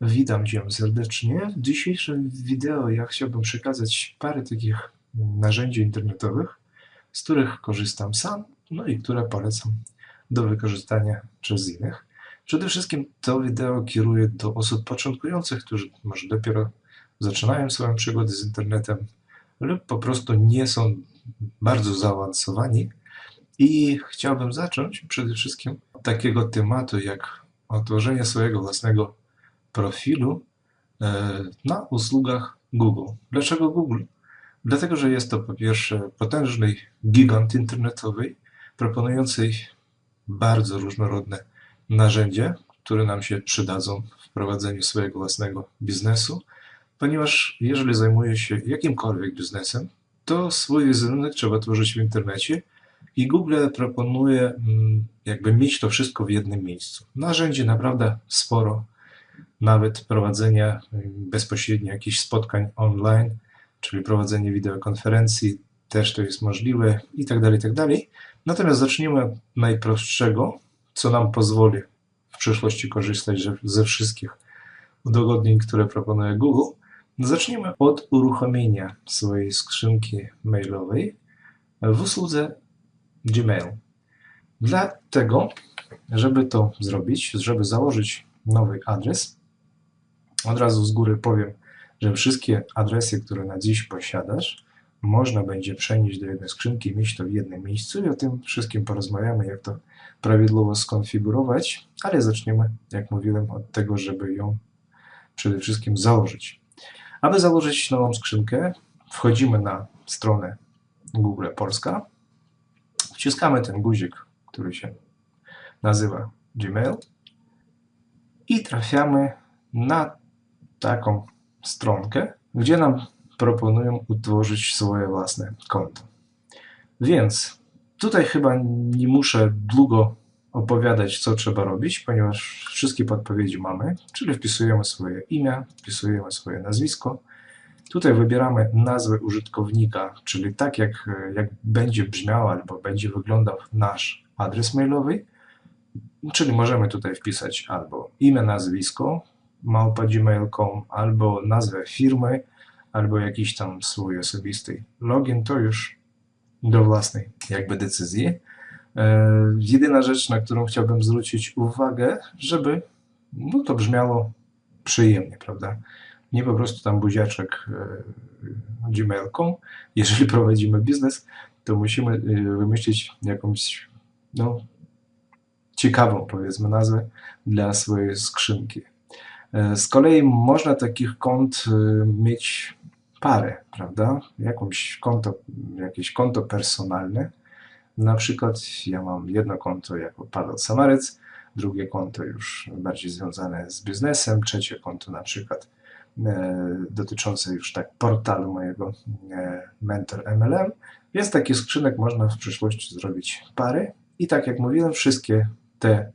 Witam Cię serdecznie. W dzisiejszym wideo ja chciałbym przekazać parę takich narzędzi internetowych, z których korzystam sam, no i które polecam do wykorzystania przez innych. Przede wszystkim to wideo kieruję do osób początkujących, którzy może dopiero zaczynają swoją przygodę z internetem lub po prostu nie są bardzo zaawansowani. I chciałbym zacząć przede wszystkim od takiego tematu jak otworzenie swojego własnego profilu e, na usługach Google. Dlaczego Google? Dlatego, że jest to po pierwsze potężny gigant internetowy, proponujący bardzo różnorodne narzędzia, które nam się przydadzą w prowadzeniu swojego własnego biznesu, ponieważ jeżeli zajmuję się jakimkolwiek biznesem, to swój wizerunek trzeba tworzyć w internecie i Google proponuje mm, jakby mieć to wszystko w jednym miejscu. Narzędzi naprawdę sporo, nawet prowadzenia bezpośrednio jakichś spotkań online, czyli prowadzenie wideokonferencji, też to jest możliwe i tak dalej, i tak dalej. Natomiast zacznijmy od najprostszego, co nam pozwoli w przyszłości korzystać ze wszystkich udogodnień, które proponuje Google. Zacznijmy od uruchomienia swojej skrzynki mailowej w usłudze Gmail. Dlatego, żeby to zrobić, żeby założyć nowy adres, od razu z góry powiem, że wszystkie adresy, które na dziś posiadasz, można będzie przenieść do jednej skrzynki, mieć to w jednym miejscu i o tym wszystkim porozmawiamy, jak to prawidłowo skonfigurować, ale zaczniemy, jak mówiłem, od tego, żeby ją przede wszystkim założyć. Aby założyć nową skrzynkę, wchodzimy na stronę Google Polska, wciskamy ten guzik, który się nazywa Gmail i trafiamy na taką stronkę, gdzie nam proponują utworzyć swoje własne konto. Więc tutaj chyba nie muszę długo opowiadać, co trzeba robić, ponieważ wszystkie podpowiedzi mamy, czyli wpisujemy swoje imię, wpisujemy swoje nazwisko. Tutaj wybieramy nazwę użytkownika, czyli tak jak, jak będzie brzmiał albo będzie wyglądał nasz adres mailowy, czyli możemy tutaj wpisać albo imię, nazwisko, małpa.gmail.com albo nazwę firmy, albo jakiś tam swój osobisty login, to już do własnej jakby decyzji. E, jedyna rzecz, na którą chciałbym zwrócić uwagę, żeby no, to brzmiało przyjemnie, prawda? Nie po prostu tam buziaczek e, gmail.com. Jeżeli prowadzimy biznes, to musimy e, wymyślić jakąś no, ciekawą, powiedzmy, nazwę dla swojej skrzynki. E, z kolei można takich kont e, mieć parę, prawda? Jakąś konto, jakieś konto personalne. Na przykład ja mam jedno konto jako Paweł Samarec, drugie konto już bardziej związane z biznesem, trzecie konto na przykład e, dotyczące już tak portalu mojego e, Mentor MLM. Więc takich skrzynek można w przyszłości zrobić pary i tak jak mówiłem, wszystkie te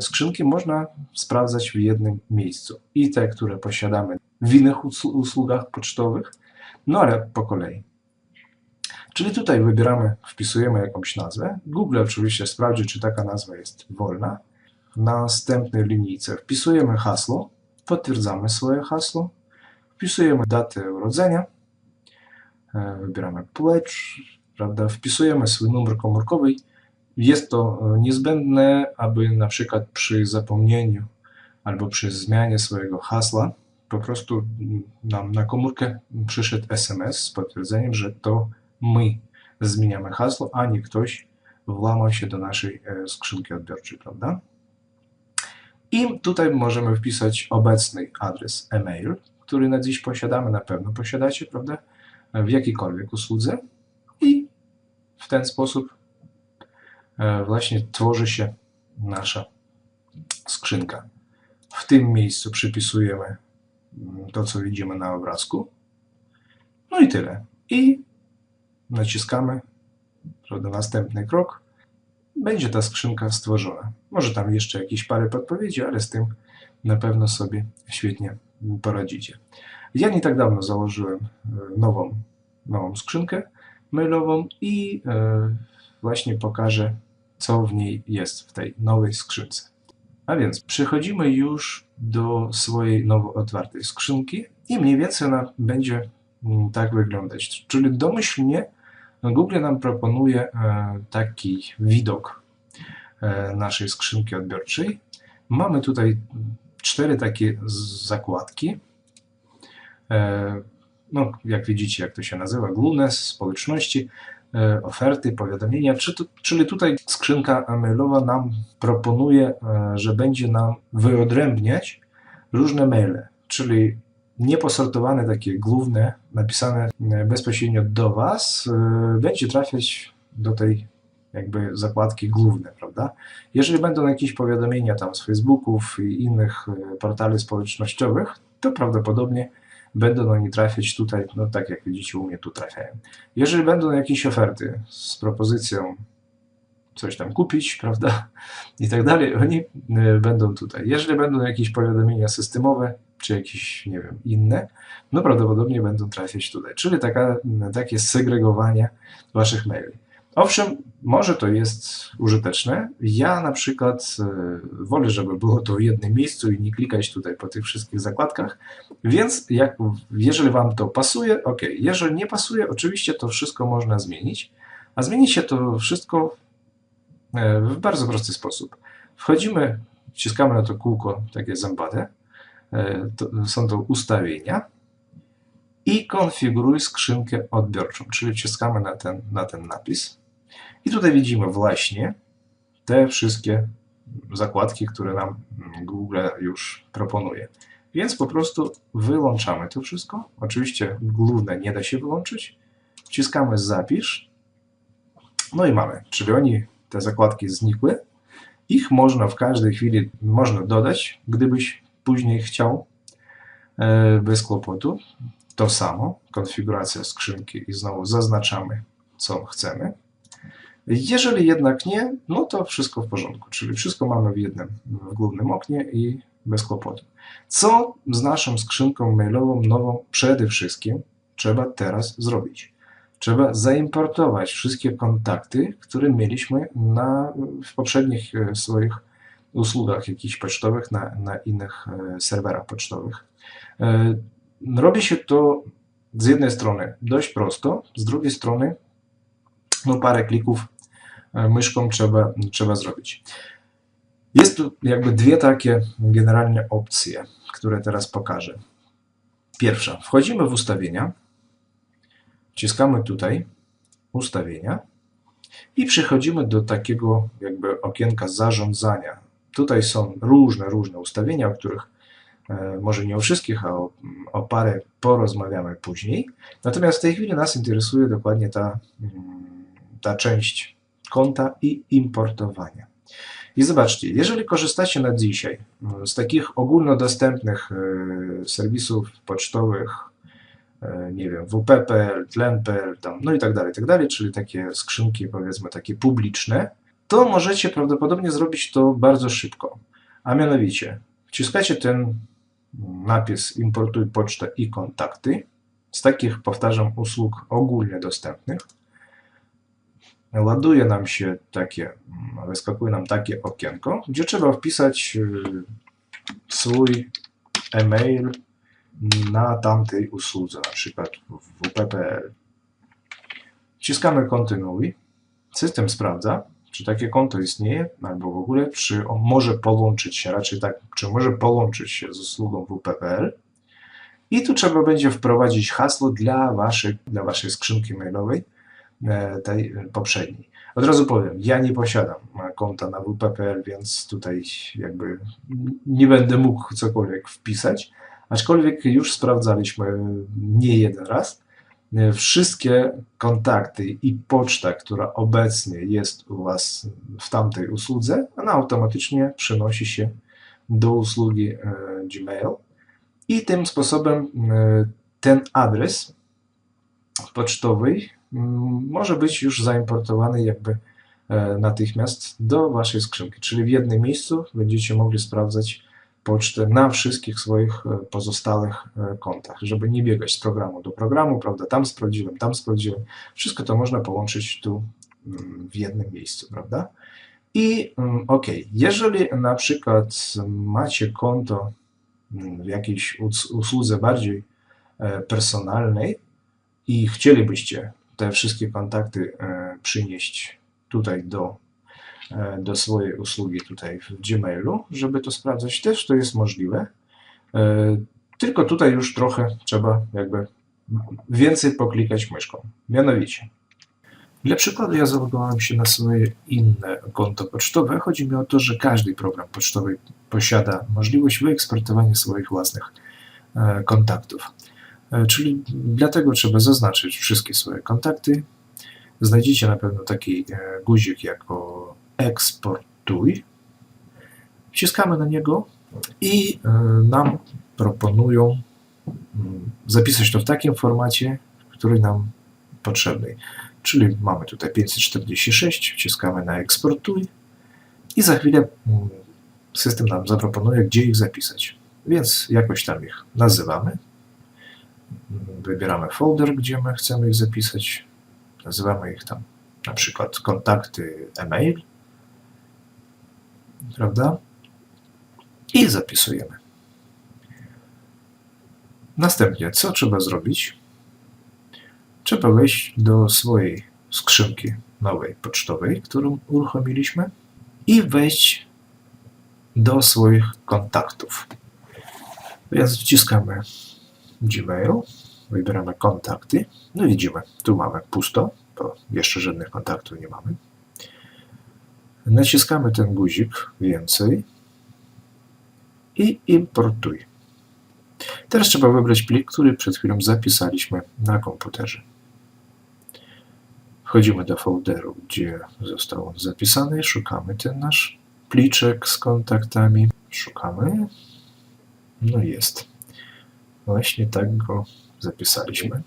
skrzynki można sprawdzać w jednym miejscu. I te, które posiadamy w innych usługach pocztowych, no ale po kolei. Czyli tutaj wybieramy, wpisujemy jakąś nazwę. Google oczywiście sprawdzi, czy taka nazwa jest wolna. Na następnej linijce wpisujemy hasło, potwierdzamy swoje hasło, wpisujemy datę urodzenia, e, wybieramy płeć, prawda, wpisujemy swój numer komórkowy jest to e, niezbędne, aby na przykład przy zapomnieniu albo przy zmianie swojego hasła po prostu nam na komórkę przyszedł SMS z potwierdzeniem, że to my zmieniamy hasło, a nie ktoś włamał się do naszej e, skrzynki odbiorczej, prawda? I tutaj możemy wpisać obecny adres e-mail, który na dziś posiadamy, na pewno posiadacie, prawda? W jakiejkolwiek usłudze i w ten sposób właśnie tworzy się nasza skrzynka. W tym miejscu przypisujemy mm, to, co widzimy na obrazku. No i tyle. I naciskamy prawda, następny krok. Będzie ta skrzynka stworzona. Może tam jeszcze jakieś parę podpowiedzi, ale z tym na pewno sobie świetnie poradzicie. Ja nie tak dawno założyłem e, nową, nową skrzynkę mailową i e, właśnie pokażę co w niej jest w tej nowej skrzynce. A więc przechodzimy już do swojej nowo otwartej skrzynki i mniej więcej ona będzie mm, tak wyglądać. Czyli domyślnie Google nam proponuje e, taki widok e, naszej skrzynki odbiorczej. Mamy tutaj cztery takie zakładki. E, no, jak widzicie, jak to się nazywa, Glunes, społeczności, oferty, powiadomienia, czyli tutaj skrzynka mailowa nam proponuje, że będzie nam wyodrębniać różne maile, czyli nieposortowane, takie główne, napisane e, bezpośrednio do Was, e, będzie trafiać do tej jakby zakładki główne, prawda? Jeżeli będą jakieś powiadomienia tam z Facebooków i innych e, portali społecznościowych, to prawdopodobnie będą oni trafiać tutaj, no tak jak widzicie u mnie tu trafiają. Jeżeli będą jakieś oferty z propozycją coś tam kupić, prawda, i tak dalej, oni będą tutaj. Jeżeli będą jakieś powiadomienia systemowe, czy jakieś, nie wiem, inne, no prawdopodobnie będą trafiać tutaj. Czyli taka, takie segregowanie waszych maili. Owszem, może to jest użyteczne. Ja na przykład e, wolę, żeby było to w jednym miejscu i nie klikać tutaj po tych wszystkich zakładkach, więc jak, jeżeli Wam to pasuje, ok. Jeżeli nie pasuje, oczywiście to wszystko można zmienić, a zmieni się to wszystko e, w bardzo prosty sposób. Wchodzimy, wciskamy na to kółko takie zębate, E, są to ustawienia i konfiguruj skrzynkę odbiorczą, czyli wciskamy na ten, na ten napis. I tutaj widzimy właśnie te wszystkie zakładki, które nam Google już proponuje. Więc po prostu wyłączamy to wszystko. Oczywiście główne nie da się wyłączyć. Wciskamy zapisz. No i mamy, czyli oni, te zakładki znikły. Ich można w każdej chwili można dodać, gdybyś później chciał e, bez kłopotu. To samo, konfiguracja skrzynki i znowu zaznaczamy, co chcemy. Jeżeli jednak nie, no to wszystko w porządku, czyli wszystko mamy w jednym, w głównym oknie i bez kłopotu. Co z naszą skrzynką mailową nową przede wszystkim trzeba teraz zrobić? Trzeba zaimportować wszystkie kontakty, które mieliśmy na, w poprzednich e, swoich usługach jakichś pocztowych na, na innych e, serwerach pocztowych. E, robi się to z jednej strony dość prosto, z drugiej strony no parę klików myszką trzeba, trzeba zrobić. Jest tu jakby dwie takie generalnie opcje, które teraz pokażę. Pierwsza, wchodzimy w ustawienia, wciskamy tutaj ustawienia i przechodzimy do takiego jakby okienka zarządzania Tutaj są różne, różne ustawienia, o których e, może nie o wszystkich, a o, o parę porozmawiamy później. Natomiast w tej chwili nas interesuje dokładnie ta, mm, ta część konta i importowania. I zobaczcie, jeżeli korzystacie na dzisiaj z takich ogólnodostępnych e, serwisów pocztowych, e, nie wiem, WP.pl, Tlen.pl, tam, no i tak dalej, tak dalej, czyli takie skrzynki, powiedzmy, takie publiczne, to możecie prawdopodobnie zrobić to bardzo szybko. A mianowicie, wciskacie ten napis Importuj pocztę i kontakty z takich, powtarzam, usług ogólnie dostępnych. Ładuje nam się takie, wyskakuje nam takie okienko, gdzie trzeba wpisać y, swój e-mail na tamtej usłudze, na przykład WP.pl. Wciskamy kontynuuj. System sprawdza, czy takie konto istnieje, albo w ogóle, czy może połączyć się, raczej tak, czy może połączyć się z usługą WP.pl. I tu trzeba będzie wprowadzić hasło dla waszej, dla waszej skrzynki mailowej, tej poprzedniej. Od razu powiem, ja nie posiadam konta na WP.pl, więc tutaj jakby nie będę mógł cokolwiek wpisać, aczkolwiek już sprawdzaliśmy nie jeden raz. E, wszystkie kontakty i poczta, która obecnie jest u Was w tamtej usłudze, ona automatycznie przenosi się do usługi e, Gmail. I tym sposobem e, ten adres pocztowy może być już zaimportowany jakby natychmiast do Waszej skrzynki, czyli w jednym miejscu będziecie mogli sprawdzać pocztę na wszystkich swoich e, pozostałych e, kontach, żeby nie biegać z programu do programu, prawda, tam sprawdziłem, tam sprawdziłem. Wszystko to można połączyć tu mm, w jednym miejscu, prawda? I mm, ok, jeżeli na przykład macie konto mm, w jakiejś us- usłudze bardziej e, personalnej i chcielibyście te wszystkie kontakty e, przynieść tutaj do, e, do swojej usługi tutaj w Gmailu, żeby to sprawdzać, też to jest możliwe. E, Tylko tutaj już trochę trzeba jakby więcej poklikać myszką. Mianowicie, dla przykładu ja zalogowałem się na swoje inne konto pocztowe. Chodzi mi o to, że każdy program pocztowy posiada możliwość wyeksportowania swoich własnych kontaktów. E, Czyli dlatego trzeba zaznaczyć wszystkie swoje kontakty. Znajdziecie na pewno taki e, guzik jako eksportuj. Wciskamy na niego i e, nam proponują mm, zapisać to w takim formacie, który nam potrzebny. Czyli mamy tutaj 546, wciskamy na eksportuj i za chwilę mm, system nam zaproponuje, gdzie ich zapisać. Więc jakoś tam ich nazywamy. Wybieramy folder, gdzie my chcemy ich zapisać. Nazywamy ich tam na przykład kontakty e-mail. Prawda? I zapisujemy. Następnie, co trzeba zrobić? Trzeba wejść do swojej skrzynki nowej pocztowej, którą uruchomiliśmy i wejść do swoich kontaktów. Więc wciskamy Gmail, wybieramy kontakty. No widzimy, tu mamy pusto, bo jeszcze żadnych kontaktów nie mamy. Naciskamy ten guzik więcej i importuj. Teraz trzeba wybrać plik, który przed chwilą zapisaliśmy na komputerze. Wchodzimy do folderu, gdzie został on zapisany, szukamy ten nasz pliczek z kontaktami, szukamy, no jest. Właśnie tak go zapisaliśmy.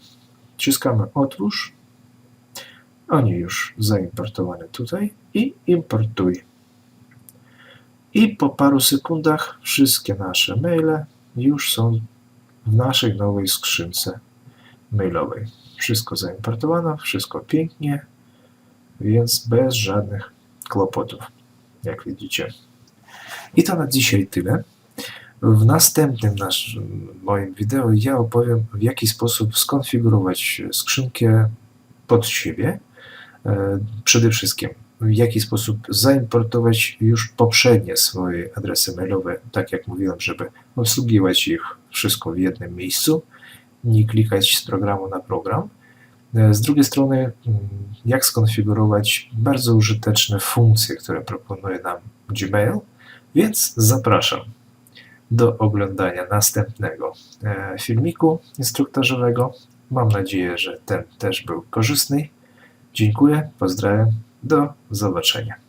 Wciskamy otwórz, oni już zaimportowane tutaj i importuj. I po paru sekundach wszystkie nasze maile już są w naszej nowej skrzynce mailowej. Wszystko zaimportowano, wszystko pięknie, więc bez żadnych kłopotów, jak widzicie. I to na dzisiaj tyle. W następnym naszym moim wideo ja opowiem, w jaki sposób skonfigurować skrzynkę pod siebie. E, Przede wszystkim, w jaki sposób zaimportować już poprzednie swoje adresy mailowe, tak jak mówiłem, żeby obsługiwać ich wszystko w jednym miejscu, nie klikać z programu na program. E, Z drugiej strony, mm, jak skonfigurować bardzo użyteczne funkcje, które proponuje nam Gmail, więc zapraszam do oglądania następnego e, filmiku instruktażowego. Mam nadzieję, że ten też był korzystny. Dziękuję, pozdrawiam, do zobaczenia.